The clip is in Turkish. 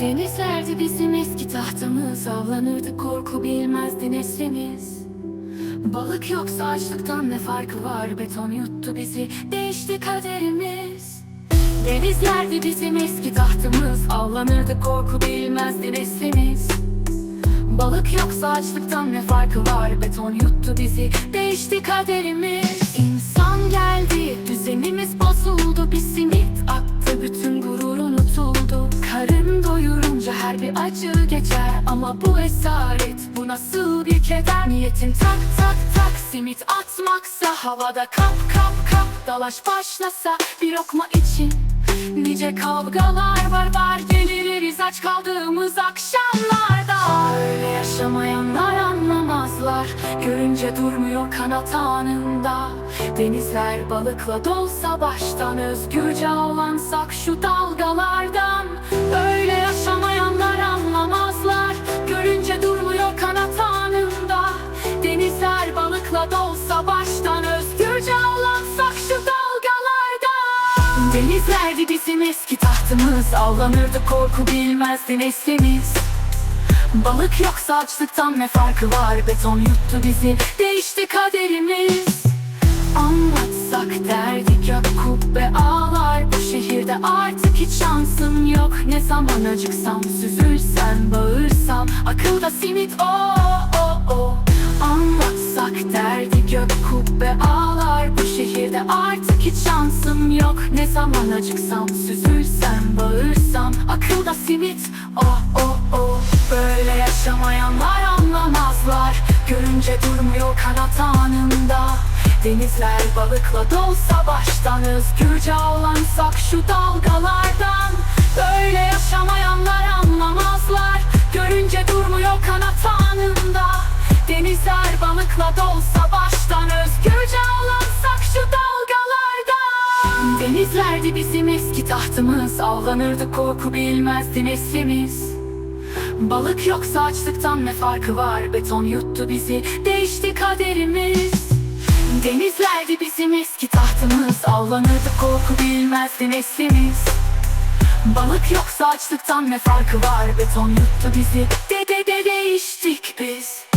Denizlerdi bizim eski tahtamız Avlanırdı korku bilmezdi neslimiz Balık yoksa açlıktan ne farkı var? Beton yuttu bizi değişti kaderimiz. Denizlerdi bizim eski tahtımız Avlanırdı korku bilmezdi neslimiz Balık yoksa açlıktan ne farkı var? Beton yuttu bizi değişti kaderimiz her bir acı geçer Ama bu esaret. Bu nasıl bir keder? Niyetin tak tak tak. Simit atmaksa Havada kap kap kap. Dalaş başlasa Bir lokma için. Nice kavgalar var var. Geliriz aç kaldığımız akşamlarda. Öyle yaşamayanlar anlamazlar. Görünce durmuyor kanat anında. Denizler balıkla dolsa baştan Özgürce avlansak şu dalgalardan Denizlerdi bizim eski tahtımız. Avlanırdı korku bilmezdi neslimiz. Balık yoksa açlıktan ne farkı var? Beton yuttu bizi değişti kaderimiz. Anlatsak derdi gök kubbe ağlar. Bu şehirde artık hiç şansım yok. Ne zaman acıksam süzülsem bağırsam Akılda simit o Ne zaman acıksam süzülsem bağırsam Akılda simit. O o o Böyle yaşamayanlar anlamazlar. Görünce durmuyor kanat anında. Denizler balıkla dolsa baştan Özgürce avlansak şu dalgalardan. Böyle yaşamayanlar anlamazlar. Görünce durmuyor kanat anında. Denizler balıkla dolsa tahtımız Avlanırdı korku bilmezdi neslimiz. Balık yoksa açlıktan ne farkı var? Beton yuttu bizi değişti kaderimiz. Denizlerdi bizim eski tahtımız Avlanırdı korku bilmezdi neslimiz. Balık yoksa açlıktan ne farkı var? Beton yuttu bizi De de de değiştik biz